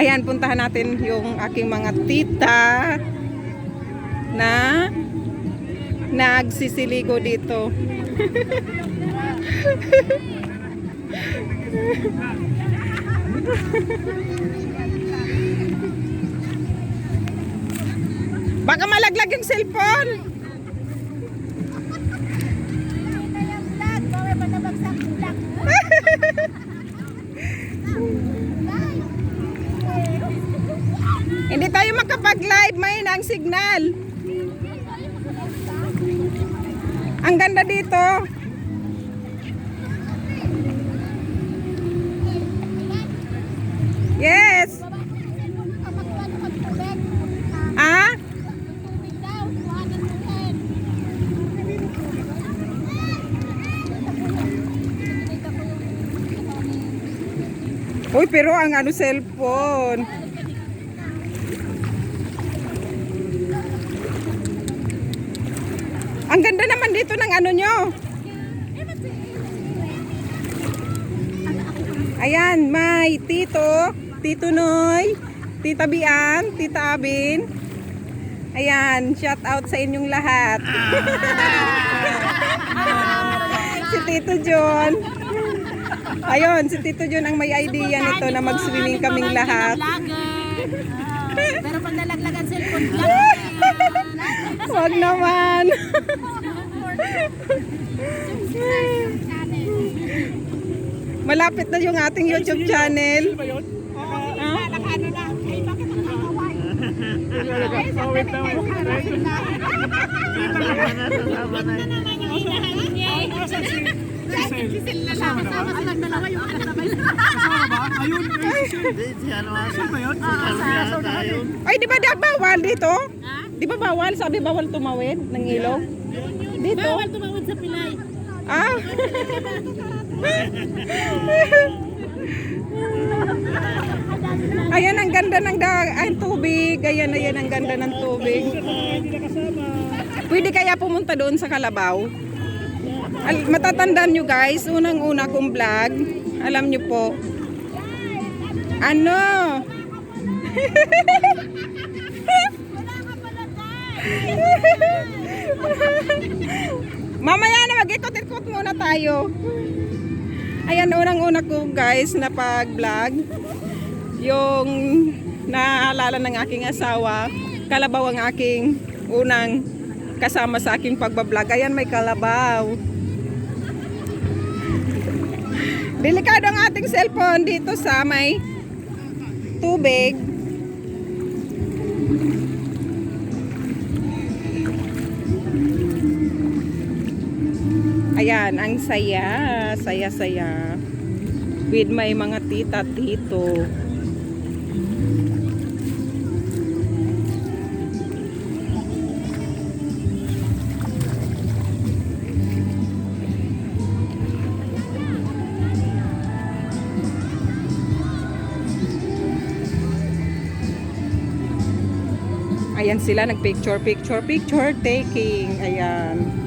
Ayan, puntahan natin yung aking mga tita na nagsisiligo dito. Baka malaglag yung cellphone. Hindi makapag-live, may ang signal. Ang ganda dito. Yes. Ah? Uy, pero ang ano cellphone. Dito ng ano nyo. Ayan, may tito, tito Noy, tita Bian, tita Abin. Ayan, shout out sa inyong lahat. si Tito John. Ayun, si Tito John ang may idea nito na mag-swimming kaming lahat. Pero pag nalaglagan cellphone Wag naman. Malapit na yung ating YouTube channel. Na, ay di ba bawal dito? Ha? Di ba bawal? Sabi bawal tumawid ng ilog? Dito? Bawal tumawid sa pilay. Ah? Ayan ang ganda ng da ang tubig. Ayan, ayan ang ganda ng tubig. Pwede kaya pumunta doon sa Kalabaw? Al- matatandaan nyo guys, unang-una kong vlog. Alam nyo po. Ano? Mamaya na mag-ikot-ikot muna tayo. Ayan, unang-una ko guys na pag-vlog. Yung naalala ng aking asawa. Kalabaw ang aking unang kasama sa aking pagbablog. Ayan, may kalabaw. Delikado ang ating cellphone dito sa may tubig. Ayan, ang saya. Saya-saya. With my mga tita dito. Ayan sila, nagpicture, picture, picture taking. Ayan.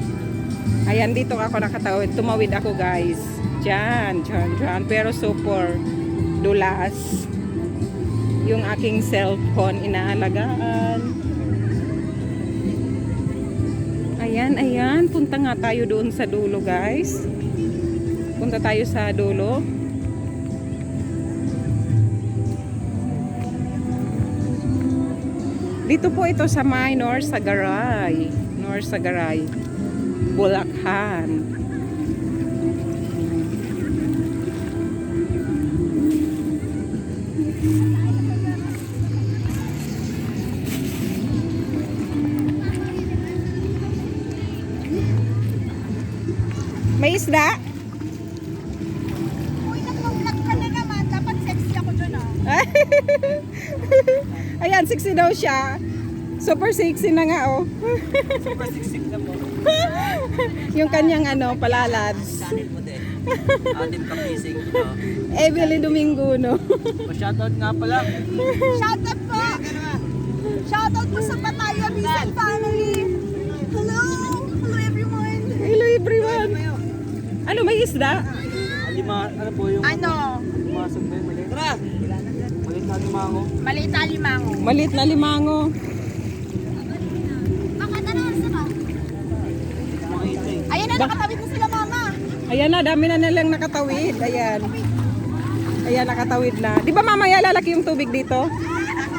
Ayan, dito ako nakatawid. Tumawid ako, guys. Diyan, diyan, diyan. Pero super dulas. Yung aking cellphone inaalagaan. Ayan, ayan. Punta nga tayo doon sa dulo, guys. Punta tayo sa dulo. Dito po ito sa may North Sagaray. North Sagaray. Bulacan. May isda? Uy, nag-vlog ka na naman. Dapat sexy ako dyan ah. Ayan, sexy daw siya. Super sexy na nga, oh. Super siksik na po. Yung kanyang ano, palalads. Atin kapising. Evelyn Domingo, no? Pa-shoutout nga pala. Shoutout po! Shoutout po sa Pataya Vincent family! Hello! Hello everyone! Hello, everyone. Ano, may isda? Lima, ano po yung Ano? pumasok ba yung maliit? Tara! Maliit na lima ako. Maliit na limango. Malit na limango. Bakit ano? Sama? Mga itay. Ayan na, nakatawid na sila mama. Ayan na, dami na nilang nakatawid. Ayan. Ayan, nakatawid na. Di ba mamaya lalaki yung tubig dito?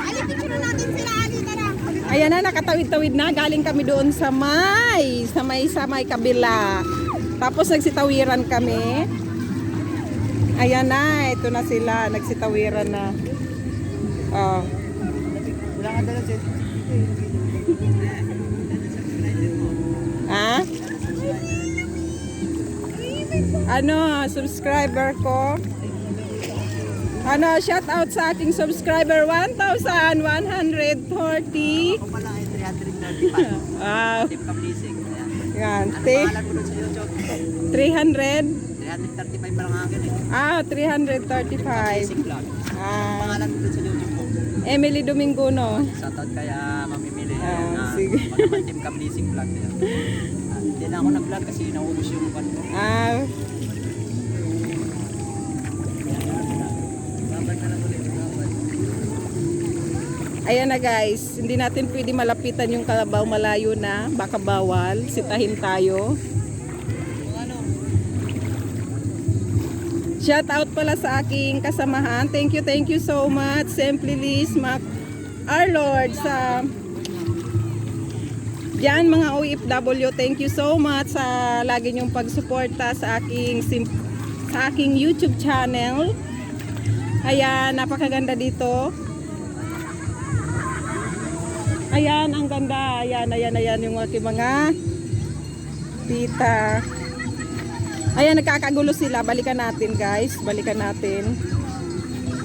Ali, picture na natin sila. Ali, tara. Ayan na, nakatawid-tawid na. Galing kami doon sa may, sa may, sa may kabila. Tapos nagsitawiran kami. Ayan na, ito na sila. Nagsitawiran na. Oh. Wala ka dala Ano, subscriber ko? Ano, shout out sa aking subscriber 1,140. Ako pala ay 335. Wow. Tip kapising. Ayan. Yan. Ano Te- pangalan mo doon sa YouTube? 300. 335 pa lang akin eh. Ah, 335. Kapising vlog. Ano Ah, pangalan doon sa YouTube mo? Emily Domingo, no? Shoutout kaya mamimili. Ah, na sige. Ako naman Team Kapising vlog. Ah, Hindi na ako nag-vlog kasi naubos yung pan ko. Ah, Babad na lang ulit. Babad. Ayan na guys. Hindi natin pwede malapitan yung kalabaw malayo na. Baka bawal. Sitahin tayo. Shout out pala sa aking kasamahan. Thank you, thank you so much. Simply Liz, Mac, our Lord, sa Diyan mga OFW, thank you so much sa lagi niyong pagsuporta sa aking sa aking YouTube channel. Ayan, napakaganda dito. Ayan, ang ganda. Ayan, ayan, ayan yung aking mga tita. Ayan, nagkakagulo sila. Balikan natin, guys. Balikan natin.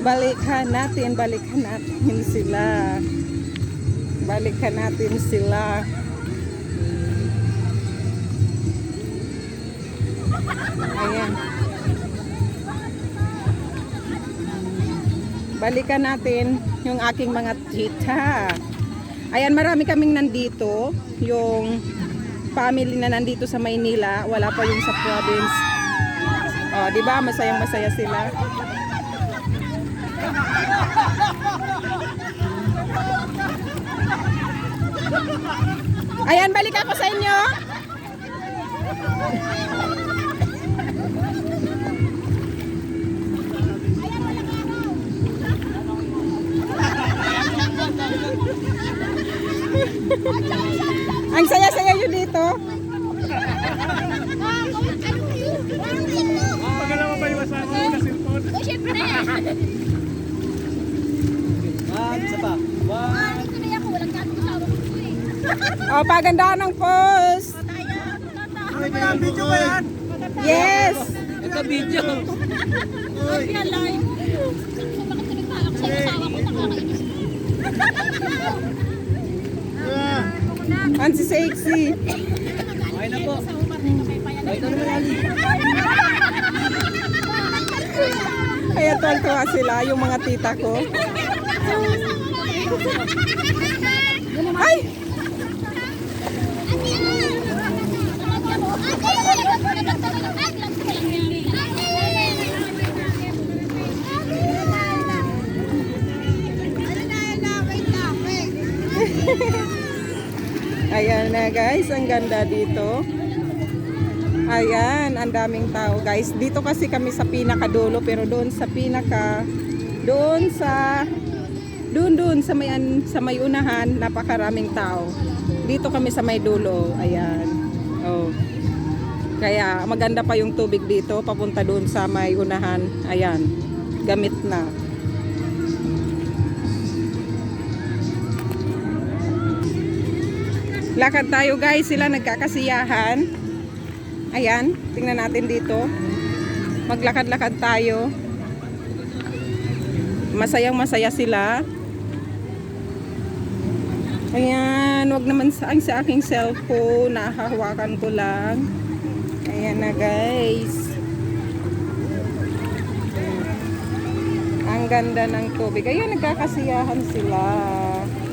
Balikan natin, balikan natin sila. Balikan natin sila. Ayan. Balikan natin yung aking mga tita. Ayan, marami kaming nandito. Yung family na nandito sa Maynila. Wala pa yung sa province. Oh, di ba? Masayang masaya sila. Ayan, balik ako sa inyo. Ang saya-saya nyo dito. Pagkala mo ba yung asawa na cellphone? Oh, syempre. Ah, isa pa. One. Ito na ako, walang gato kasama ko eh. O, pagandahan ng post. Ay, video ba yan? Yes. Ito video. Kaya live. Bakit nagpaalak sa asawa ko nakakainis? Ang si sexy. Okay na po. Kaya tuwang-tuwa sila, yung mga tita ko. Ay! Hehehe Ayan na guys, ang ganda dito. Ayan, ang daming tao guys. Dito kasi kami sa pinakadulo pero doon sa pinaka doon sa doon doon sa may sa may unahan napakaraming tao. Dito kami sa may dulo. Ayan. Oh. Kaya maganda pa yung tubig dito papunta doon sa may unahan. Ayan. Gamit na. Lakad tayo guys, sila nagkakasiyahan. Ayan, tingnan natin dito. Maglakad-lakad tayo. Masayang masaya sila. Ayan, wag naman sa, sa aking cellphone, nahahawakan ko lang. Ayan na guys. Ang ganda ng tubig. Ayan, nagkakasiyahan sila. Ayan.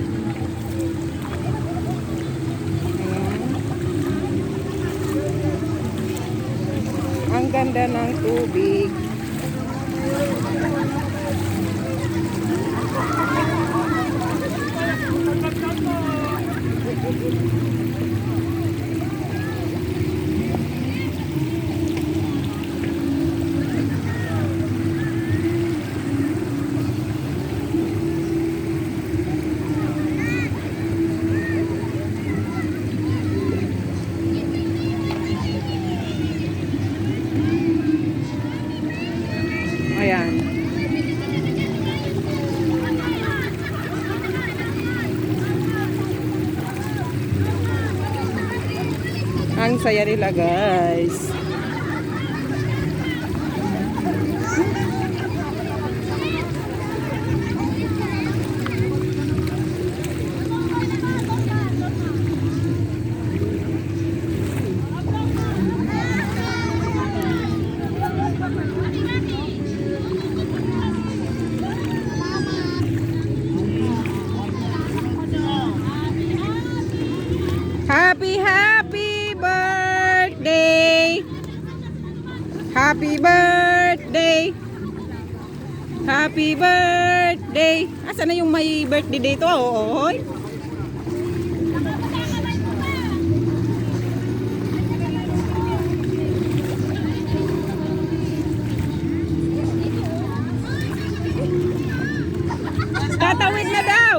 Ang ganda ng tubig. Ayan. Ang saya nila guys. Happy, happy birthday! Happy birthday! Happy birthday! Asa na yung may birthday dito? Oo, oy. Tatawid na daw!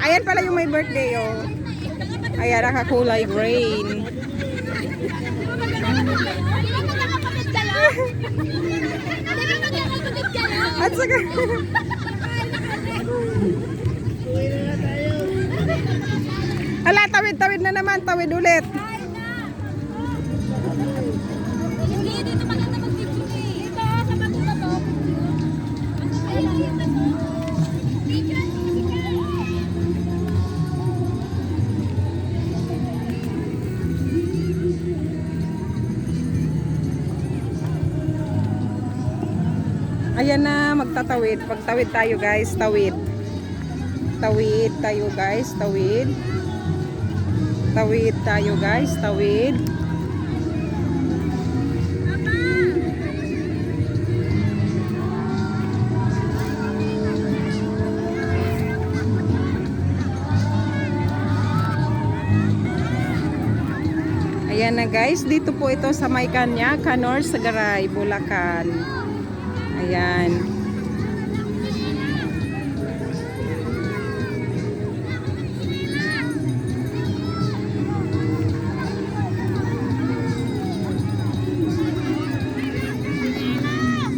Ayan pala yung may birthday, oh. Ayan, nakakulay green. At saka... Ala, tawid-tawid na naman. Tawid ulit. Na, magtatawid. Pagtawid tayo guys, tawid. Tawid tayo guys, tawid. Tawid tayo guys, tawid. Ayan na guys, dito po ito sa may kanya, Kanor Sagaray, Bulacan. Ayan.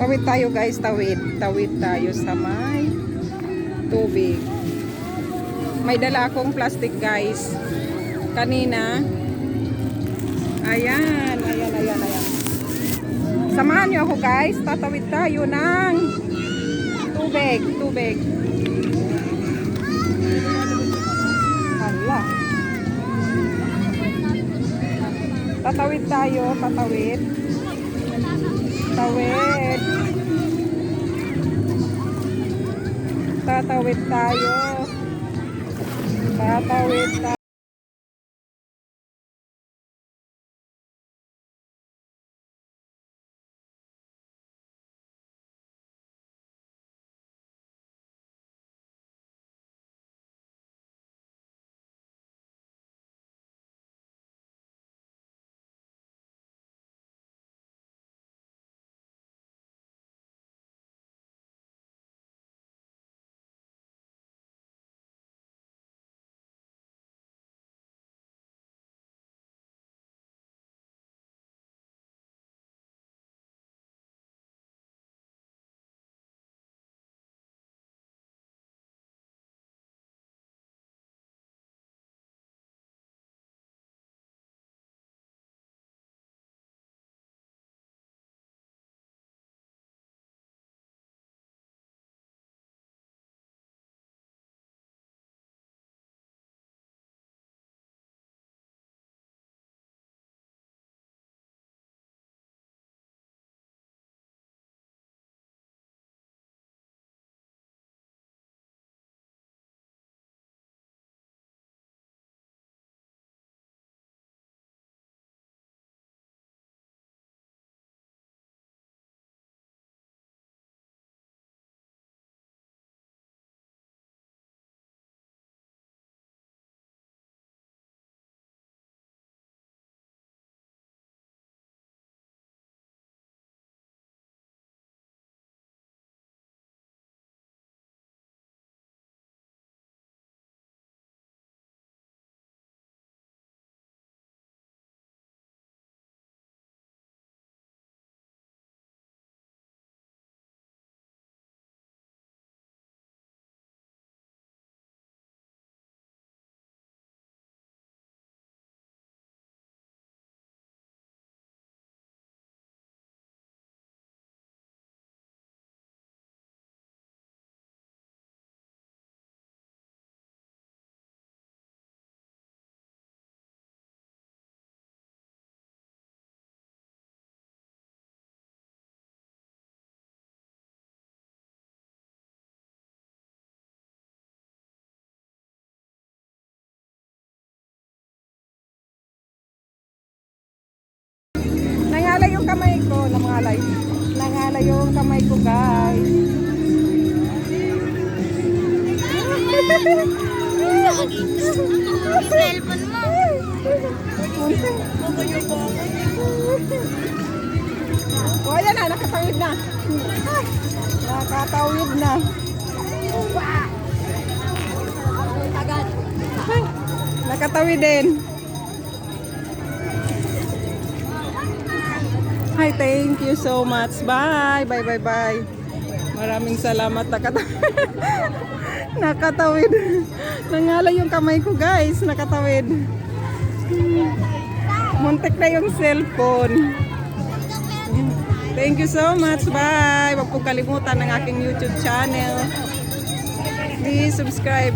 Tawid tayo guys, tawid. Tawid tayo sa may tubig. May dala akong plastic guys. Kanina. Ayan, ayan, ayan, ayan. Samahan niyo ako guys. Tatawid tayo ng tubig, tubig. Hala. Tatawid tayo, tatawid. Tawid. Tatawid tayo. Kamay ko. Nangalay. Nangalay yung kamay ko, guys. Mo. O, ayan na. Nakatawid na. Nakatawid na. Nakatawid din. Hi, thank you so much. Bye, bye, bye, bye. Maraming salamat. Nakatawid. Nakatawid. Nangalay yung kamay ko, guys. Nakatawid. Muntik na yung cellphone. Thank you so much. Bye. Huwag po kalimutan ng aking YouTube channel. Please subscribe.